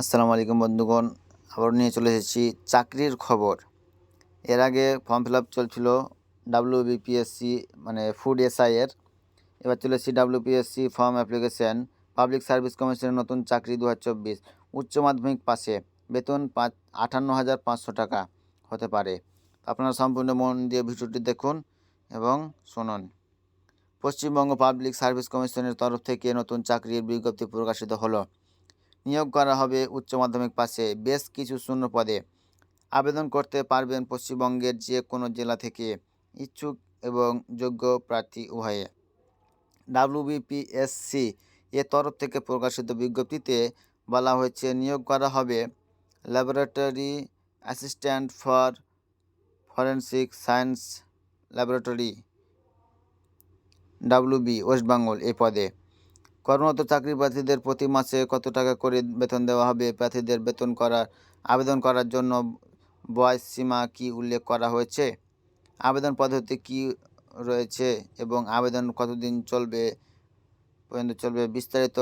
আসসালামু আলাইকুম বন্ধুগণ আবার নিয়ে চলে এসেছি চাকরির খবর। এর আগে ফর্ম ফিল আপ চলছিল ডাব্লিউ বিপিএসসি মানে ফুড এসআই এর। এবার চলে এসেছি W PSC form application public service কমিশনের নতুন চাকরি দু হাজার চব্বিশ, উচ্চ মাধ্যমিক পাশে, বেতন পাঁচ, আটান্ন হাজার পাঁচশো টাকা হতে পারে। আপনারা সম্পূর্ণ মন দিয়ে ভিডিওটি দেখুন এবং শুনুন। পশ্চিমবঙ্গ পাবলিক সার্ভিস কমিশনের তরফ থেকে নতুন চাকরির বিজ্ঞপ্তি প্রকাশিত হলো। নিয়োগ করা হবে উচ্চ মাধ্যমিক পাশে। বেশ কিছু শূন্য পদে আবেদন করতে পারবেন পশ্চিমবঙ্গের যে কোনো জেলা থেকে ইচ্ছুক এবং যোগ্য প্রার্থী উভয়ে। ডাব্লিউবিপিএসসি এর তরফ থেকে প্রকাশিত বিজ্ঞপ্তিতে বলা হয়েছে, নিয়োগ করা হবে laboratory assistant for forensic science laboratory, WB, West Bengal এই পদে। কর্মরত চাকরি প্রার্থীদের প্রতি মাসে কত টাকা করে বেতন দেওয়া হবে? প্রার্থীদের বেতন করার আবেদন করার জন্য বয়স সীমা কি উল্লেখ করা হয়েছে? আবেদন পদ্ধতি কি রয়েছে এবং আবেদন কতদিন চলবে পর্যন্ত চলবে? বিস্তারিত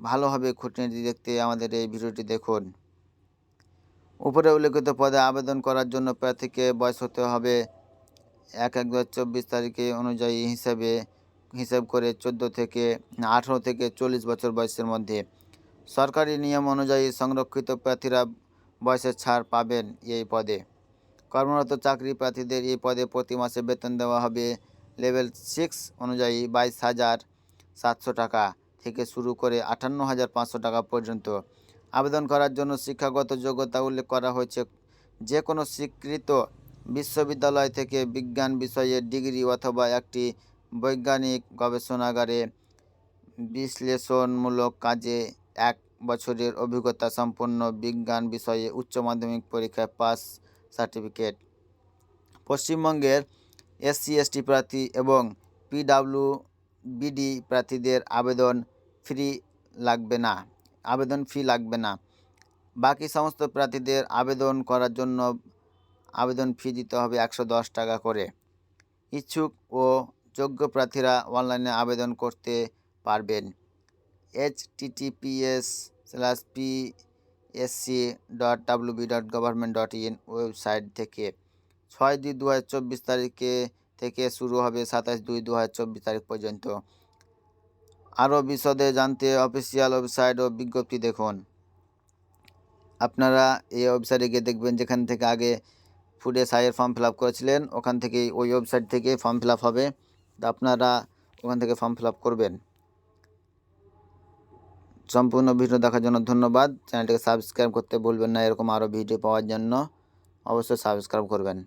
ভালোভাবে খুঁটিনাটি দেখতে আমাদের এই ভিডিওটি দেখুন। উপরে উল্লেখিত পদে আবেদন করার জন্য প্রার্থীকে বয়স হতে হবে এক এক দু তারিখে অনুযায়ী হিসাবে হিসাব করে চোদ্দ থেকে আঠেরো থেকে চল্লিশ বছর বয়সের মধ্যে সরকারি নিয়ম অনুযায়ী সংরক্ষিত প্রার্থীরা বয়সের ছাড় পাবেন এই পদে। কর্মরত চাকরি প্রার্থীদের এই পদে প্রতি মাসে বেতন দেওয়া হবে লেভেল সিক্স অনুযায়ী বাইশ হাজার সাতশো টাকা থেকে শুরু করে আটান্ন হাজার পাঁচশো টাকা পর্যন্ত। আবেদন করার জন্য শিক্ষাগত যোগ্যতা উল্লেখ করা হয়েছে। যে কোনো স্বীকৃত বিশ্ববিদ্যালয় থেকে বিজ্ঞান বিষয়ে ডিগ্রি অথবা একটি বৈজ্ঞানিক গবেষণাগারে বিশ্লেষণমূলক কাজে এক বছরের অভিজ্ঞতা সম্পন্ন বিজ্ঞান বিষয়ে উচ্চ মাধ্যমিক পরীক্ষায় পাস সার্টিফিকেট। পশ্চিমবঙ্গের এসসি এসটি প্রার্থী এবং পিডাব্লিউ বিডি প্রার্থীদের আবেদন ফ্রি লাগবে না, আবেদন ফি লাগবে না। বাকি সমস্ত প্রার্থীদের আবেদন করার জন্য আবেদন ফি দিতে হবে একশো দশ টাকা করে। ইচ্ছুক ও যোগ্য প্রার্থীরা অনলাইনে আবেদন করতে পারবেন। H TTPS slash P SC dot WB dot government dot in website থেকে। ছয় দুই দু হাজার চব্বিশ তারিখে থেকে শুরু হবে সাতাশ দুই দু হাজার চব্বিশ তারিখ পর্যন্ত। আরও বিশদে জানতে অফিসিয়াল ওয়েবসাইট ও বিজ্ঞপ্তি দেখুন। আপনারা এই ওয়েবসাইটে গিয়ে দেখবেন যেখান থেকে আগে ফুডে সাইয়ের ফর্ম ফিল আপ করেছিলেন, ওখান থেকেই ওই ওয়েবসাইট থেকে ফর্ম ফিল আপ হবে। আপনারা ওখান থেকে ফর্ম ফিল আপ করবেন। সম্পূর্ণ ভিডিও দেখার জন্য ধন্যবাদ। চ্যানেলটিকে সাবস্ক্রাইব করতে ভুলবেন না। এরকম আরও ভিডিও পাওয়ার জন্য অবশ্যই সাবস্ক্রাইব করবেন।